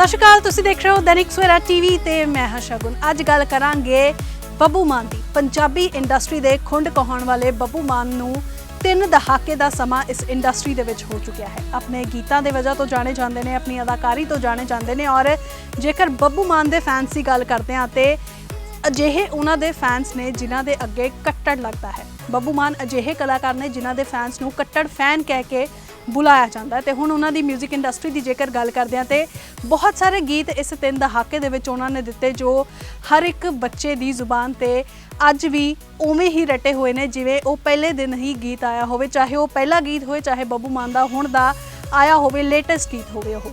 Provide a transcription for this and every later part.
ਸਤਿ ਸ਼੍ਰੀ ਅਕਾਲ, ਤੁਸੀਂ ਦੇਖ ਰਹੇ ਹੋ ਦੈਨਿਕ ਸਵੇਰਾ ਟੀਵੀ ਤੇ ਮੈਂ ਹਾਂ ਸ਼ਗੁਨ। ਅੱਜ ਗੱਲ ਕਰਾਂਗੇ ਬੱਬੂ ਮਾਨ ਦੀ। ਪੰਜਾਬੀ ਇੰਡਸਟਰੀ ਦੇ ਖੁੰਡ ਕਹਾਉਣ ਵਾਲੇ ਬੱਬੂ ਮਾਨ ਨੂੰ ਤਿੰਨ ਦਹਾਕੇ ਦਾ ਸਮਾਂ ਇਸ ਇੰਡਸਟਰੀ ਦੇ ਵਿੱਚ ਹੋ ਚੁੱਕਿਆ ਹੈ। ਆਪਣੇ ਗੀਤਾਂ ਦੇ ਵਜ੍ਹਾ ਤੋਂ ਜਾਣੇ ਜਾਂਦੇ ਨੇ, ਆਪਣੀ ਅਦਾਕਾਰੀ ਤੋਂ ਜਾਣੇ ਜਾਂਦੇ ਨੇ ਔਰ ਜੇਕਰ ਬੱਬੂ ਮਾਨ ਦੇ ਫੈਨਸ ਦੀ ਗੱਲ ਕਰਦੇ ਹਾਂ ਤੇ ਅਜਿਹੇ ਉਹਨਾਂ ਦੇ ਫੈਨਸ ਨੇ ਜਿਨ੍ਹਾਂ ਦੇ ਅੱਗੇ ਕੱਟੜ ਲੱਗਦਾ ਹੈ। ਬੱਬੂ ਮਾਨ ਅਜਿਹੇ ਕਲਾਕਾਰ ਨੇ ਜਿਨ੍ਹਾਂ ਦੇ ਫੈਨਸ ਨੂੰ ਕੱਟੜ ਫੈਨ ਕਹਿ ਕੇ ਬੁਲਾਇਆ ਜਾਂਦਾ ਹੈ ਤੇ ਹੁਣ ਉਹਨਾਂ ਦੀ 뮤직 ਇੰਡਸਟਰੀ ਦੀ ਜੇਕਰ ਗੱਲ ਕਰਦੇ ਹਾਂ ਤੇ ਬਹੁਤ ਸਾਰੇ ਗੀਤ ਇਸ ਤਿੰਨ ਦਹਾਕੇ ਦੇ ਵਿੱਚ ਉਹਨਾਂ ਨੇ ਦਿੱਤੇ ਜੋ ਹਰ ਇੱਕ ਬੱਚੇ ਦੀ ਜ਼ੁਬਾਨ ਤੇ ਅੱਜ ਵੀ ਉਵੇਂ ਹੀ ਰਟੇ ਹੋਏ ਨੇ, ਜਿਵੇਂ ਉਹ ਪਹਿਲੇ ਦਿਨ ਹੀ ਗੀਤ ਆਇਆ ਹੋਵੇ, ਚਾਹੇ ਉਹ ਪਹਿਲਾ ਗੀਤ ਹੋਵੇ, ਚਾਹੇ ਬੱਬੂ ਮਾਨ ਦਾ ਹੁਣ ਦਾ ਆਇਆ ਹੋਵੇ ਲੇਟੈਸਟ ਗੀਤ ਹੋਵੇ ਉਹ।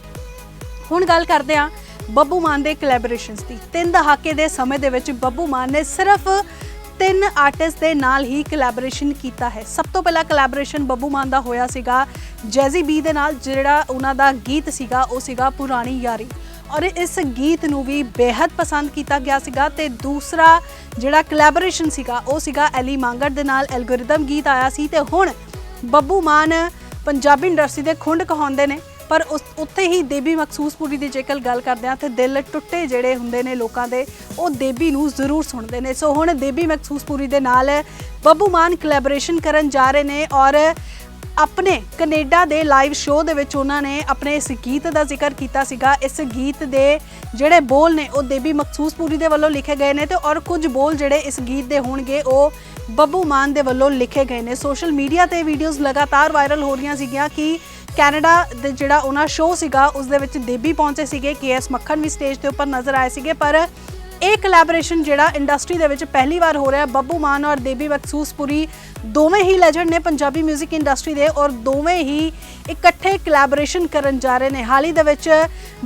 ਹੁਣ ਗੱਲ ਕਰਦੇ ਹਾਂ ਬੱਬੂ ਮਾਨ ਦੇ ਕੋਲੈਬੋਰੇਸ਼ਨਸ ਦੀ। ਤਿੰਨ ਦਹਾਕੇ ਦੇ ਸਮੇਂ ਦੇ ਵਿੱਚ ਬੱਬੂ ਮਾਨ ਨੇ ਸਿਰਫ ਤਿੰਨ ਆਰਟਿਸਟ ਦੇ ਨਾਲ ਹੀ ਕੋਲੈਬੋਰੇਸ਼ਨ ਕੀਤਾ ਹੈ। ਸਭ ਤੋਂ ਪਹਿਲਾਂ ਕੋਲੈਬੋਰੇਸ਼ਨ ਬੱਬੂ ਮਾਨ ਦਾ ਹੋਇਆ ਸੀਗਾ। ਜੈਜ਼ੀ ਬੀ ਦੇ ਨਾਲ ਜਿਹੜਾ ਉਹਨਾਂ ਦਾ ਗੀਤ ਸੀਗਾ, ਉਹ ਸੀਗਾ ਪੁਰਾਣੀ ਯਾਰੀ। ਔਰ ਇਸ ਗੀਤ ਨੂੰ ਵੀ ਬੇहद ਪਸੰਦ ਕੀਤਾ ਗਿਆ ਸੀਗਾ ਤੇ ਦੂਸਰਾ ਜਿਹੜਾ ਕੋਲੈਬੋਰੇਸ਼ਨ ਸੀਗਾ, ਉਹ ਸੀਗਾ ਐਲੀ ਮੰਗੜ ਦੇ ਨਾਲ ਐਲਗੋਰਿਦਮ ਗੀਤ ਆਇਆ ਸੀ ਤੇ ਹੁਣ ਬੱਬੂ ਮਾਨ ਪੰਜਾਬੀ ਇੰਡਸਟਰੀ ਦੇ ਖੁੰਡ ਕਹਾਉਂਦੇ ਨੇ। ਪਰ ਉਸ ਉੱਥੇ ਹੀ ਦੇਬੀ ਮਖਸੂਸਪੁਰੀ ਦੀ ਜੇਕਰ ਗੱਲ ਕਰਦੇ ਆ ਤੇ ਦਿਲ ਟੁੱਟੇ ਜਿਹੜੇ ਹੁੰਦੇ ਨੇ ਲੋਕਾਂ ਦੇ, ਉਹ ਦੇਬੀ ਨੂੰ ਜ਼ਰੂਰ ਸੁਣਦੇ ਨੇ। ਸੋ ਹੁਣ ਦੇਬੀ ਮਖਸੂਸਪੁਰੀ ਦੇ ਨਾਲ ਬੱਬੂ ਮਾਨ ਕੋਲੈਬੋਰੇਸ਼ਨ ਕਰਨ ਜਾ ਰਹੇ ਨੇ ਔਰ ਆਪਣੇ ਕੈਨੇਡਾ ਦੇ ਲਾਈਵ ਸ਼ੋਅ ਦੇ ਵਿੱਚ ਉਹਨਾਂ ਨੇ ਆਪਣੇ ਇਸ ਗੀਤ ਦਾ ਜ਼ਿਕਰ ਕੀਤਾ ਸੀਗਾ। ਇਸ ਗੀਤ ਦੇ ਜਿਹੜੇ ਬੋਲ ਨੇ, ਉਹ ਦੇਬੀ ਮਖਸੂਸਪੁਰੀ ਦੇ ਵੱਲੋਂ ਲਿਖੇ ਗਏ ਨੇ ਤੇ ਔਰ ਕੁਝ ਬੋਲ ਜਿਹੜੇ ਇਸ ਗੀਤ ਦੇ ਹੋਣਗੇ, ਉਹ ਬੱਬੂ ਮਾਨ ਦੇ ਵੱਲੋਂ ਲਿਖੇ ਗਏ ਨੇ। ਸੋਸ਼ਲ ਮੀਡੀਆ ਤੇ ਵੀਡੀਓਜ਼ ਲਗਾਤਾਰ ਵਾਇਰਲ ਹੋ ਰਹੀਆਂ ਸੀਗੀਆਂ ਕਿ ਕੈਨੇਡਾ ਦੇ ਜਿਹੜਾ ਉਹਨਾਂ ਸ਼ੋਅ ਸੀਗਾ, ਉਸ ਦੇ ਵਿੱਚ ਦੇਬੀ ਪਹੁੰਚੇ ਸੀਗੇ ਕੇਐਸ ਮੱਖਣ ਵੀ ਸਟੇਜ ਦੇ ਉੱਪਰ ਨਜ਼ਰ ਆਏ ਸੀਗੇ, ਪਰ ਇਹ ਕੋਲੈਬੋਰੇਸ਼ਨ ਜਿਹੜਾ ਇੰਡਸਟਰੀ ਦੇ ਵਿੱਚ ਪਹਿਲੀ ਵਾਰ ਹੋ ਰਿਹਾ, ਬੱਬੂ ਮਾਨ ਔਰ ਦੇਬੀ ਮਖਸੂਸਪੁਰੀ ਦੋਵੇਂ ਹੀ ਲੈਜੈਂਡ ਨੇ ਪੰਜਾਬੀ 뮤직 ਇੰਡਸਟਰੀ ਦੇ ਔਰ ਦੋਵੇਂ ਹੀ ਇਕੱਠੇ ਕੋਲੈਬੋਰੇਸ਼ਨ ਕਰਨ ਜਾ ਰਹੇ ਨੇ। ਹਾਲ ਹੀ ਦੇ ਵਿੱਚ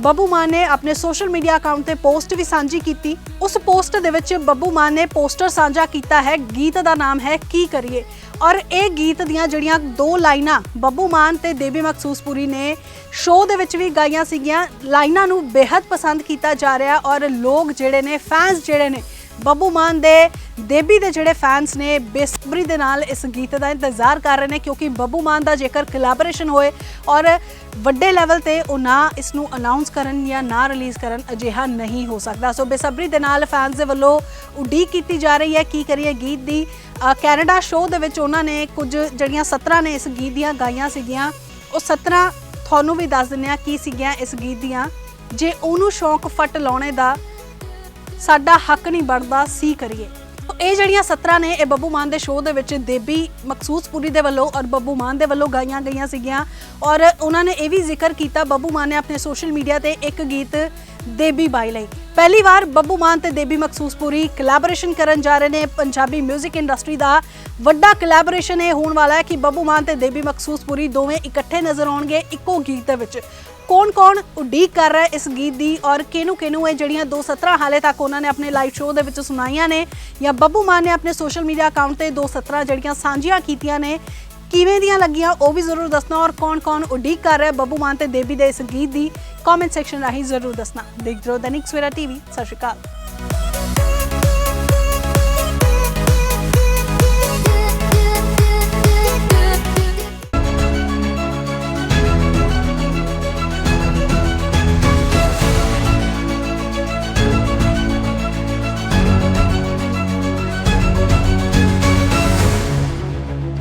ਬੱਬੂ ਮਾਨ ਨੇ ਆਪਣੇ ਸੋਸ਼ਲ ਮੀਡੀਆ ਅਕਾਊਂਟ ਤੇ ਪੋਸਟ ਵੀ ਸਾਂਝੀ ਕੀਤੀ। ਉਸ ਪੋਸਟ ਦੇ ਵਿੱਚ ਬੱਬੂ ਮਾਨ ਨੇ ਪੋਸਟਰ ਸਾਂਝਾ ਕੀਤਾ ਹੈ, ਗੀਤ ਦਾ ਨਾਮ ਹੈ ਕੀ ਕਰੀਏ? ਔਰ ਇਹ ਗੀਤ ਦੀਆਂ ਜਿਹੜੀਆਂ ਦੋ ਲਾਈਨਾਂ, ਬੱਬੂ ਮਾਨ ਤੇ ਦੇਵੀ ਮਖਸੂਸਪੁਰੀ ਨੇ ਸ਼ੋਅ ਦੇ ਵਿੱਚ ਵੀ ਗਾਈਆਂ ਸੀਗੀਆਂ। ਲਾਈਨਾਂ ਨੂੰ ਬੇहद ਪਸੰਦ ਕੀਤਾ ਜਾ ਰਿਹਾ ਔਰ ਲੋਕ ਜਿਹੜੇ ਨੇ ਫੈਨਸ ਜਿਹੜੇ ਨੇ ਬੱਬੂ ਮਾਨ ਦੇ ਦੇਬੀ ਦੇ ਜਿਹੜੇ ਫੈਨਸ ਨੇ ਬੇਸਬਰੀ ਦੇ ਨਾਲ ਇਸ ਗੀਤ ਦਾ ਇੰਤਜ਼ਾਰ ਕਰ ਰਹੇ ਨੇ ਕਿਉਂਕਿ ਬੱਬੂ ਮਾਨ ਦਾ ਜੇਕਰ ਕੋਲੈਬੋਰੇਸ਼ਨ ਹੋਏ ਔਰ ਵੱਡੇ ਲੈਵਲ ਤੇ ਉਹ ਨਾ ਇਸ ਨੂੰ ਅਨਾਉਂਸ ਕਰਨ ਜਾਂ ਨਾ ਰਿਲੀਜ਼ ਕਰਨ ਅਜਿਹਾ ਨਹੀਂ ਹੋ ਸਕਦਾ। ਸੋ ਬੇਸਬਰੀ ਦੇ ਨਾਲ ਫੈਨਸ ਦੇ ਵੱਲੋਂ ਉਡੀਕ ਕੀਤੀ ਜਾ ਰਹੀ ਹੈ। ਕੀ ਕਰੀਏ ਗੀਤ ਦੀ? ਕੈਨੇਡਾ ਸ਼ੋਅ ਦੇ ਵਿੱਚ ਉਹਨਾਂ ਨੇ ਕੁਝ ਜਿਹੜੀਆਂ 17 ਨੇ ਇਸ ਗੀਤ ਦੀਆਂ ਗਾਈਆਂ ਸੀਗੀਆਂ, ਉਹ 17 ਤੁਹਾਨੂੰ ਵੀ ਦੱਸ ਦਿੰਦੇ ਆ ਕੀ ਸੀਗੀਆਂ ਇਸ ਗੀਤ ਦੀਆਂ। ਜੇ ਉਹਨੂੰ ਸ਼ੌਂਕ ਫਟ ਲਾਉਣੇ ਦਾ ਸਾਡਾ ਹੱਕ ਨਹੀਂ ਬਣਦਾ ਸੀ ਕਰੀਏ। ਇਹ ਜਿਹੜੀਆਂ 17 ਨੇ, ਇਹ ਬੱਬੂ ਮਾਨ ਦੇ ਸ਼ੋਅ ਦੇ ਵਿੱਚ ਦੇਬੀ ਮਖਸੂਸਪੁਰੀ ਦੇ ਵੱਲੋਂ ਔਰ ਬੱਬੂ ਮਾਨ ਦੇ ਵੱਲੋਂ ਗਾਈਆਂ ਗਈਆਂ ਸੀਗੀਆਂ। ਔਰ ਉਹਨਾਂ ਨੇ ਇਹ ਵੀ ਜ਼ਿਕਰ ਕੀਤਾ, ਬੱਬੂ ਮਾਨ ਨੇ ਆਪਣੇ ਸੋਸ਼ਲ ਮੀਡੀਆ ਤੇ ਇੱਕ ਗੀਤ ਦੇਬੀ ਬਾਈ ਲਈ। ਪਹਿਲੀ ਵਾਰ ਬੱਬੂ ਮਾਨ ਤੇ ਦੇਬੀ ਮਖਸੂਸਪੁਰੀ ਕੋਲੈਬੋਰੇਸ਼ਨ ਕਰਨ ਜਾ ਰਹੇ ਨੇ। ਪੰਜਾਬੀ 뮤직 ਇੰਡਸਟਰੀ ਦਾ ਵੱਡਾ ਕੋਲੈਬੋਰੇਸ਼ਨ ਇਹ ਹੋਣ ਵਾਲਾ ਹੈ ਕਿ ਬੱਬੂ ਮਾਨ ਤੇ ਦੇਬੀ ਮਖਸੂਸਪੁਰੀ ਦੋਵੇਂ ਇਕੱਠੇ ਨਜ਼ਰ ਆਉਣਗੇ ਇੱਕੋ ਗੀਤ ਦੇ ਵਿੱਚ। ਕੌਣ-ਕੌਣ ਉਡੀਕ ਕਰ ਰਿਹਾ ਇਸ ਗੀਤ ਦੀ ਔਰ ਕਿਹਨੂੰ ਕਿਹਨੂੰ ਇਹ ਜਿਹੜੀਆਂ 217 ਹਾਲੇ ਤੱਕ ਉਹਨਾਂ ਨੇ ਆਪਣੇ ਲਾਈਵ ਸ਼ੋਅ ਦੇ ਵਿੱਚ ਸੁਣਾਈਆਂ ਨੇ ਜਾਂ ਬੱਬੂ ਮਾਨ ਨੇ ਆਪਣੇ ਸੋਸ਼ਲ ਮੀਡੀਆ ਅਕਾਊਂਟ ਤੇ 217 ਜਿਹੜੀਆਂ ਸਾਂਝੀਆਂ ਕੀਤੀਆਂ ਨੇ, ਕਿਵੇਂ ਦੀਆਂ ਲੱਗੀਆਂ ਉਹ ਵੀ ਜ਼ਰੂਰ ਦੱਸਣਾ ਔਰ ਕੌਣ-ਕੌਣ ਉਡੀਕ ਕਰ ਰਿਹਾ ਬੱਬੂ ਮਾਨ ਤੇ ਦੇਵੀ ਦੇ ਇਸ ਗੀਤ ਦੀ ਕਮੈਂਟ ਸੈਕਸ਼ਨ ਰਾਹੀਂ ਜ਼ਰੂਰ ਦੱਸਣਾ। ਦੇਖਦੇ ਰਹੋ ਦੈਨਿਕ ਸਵੇਰਾ ਟੀਵੀ ਸਤਿ ਸ਼੍ਰੀ ਅਕਾਲ।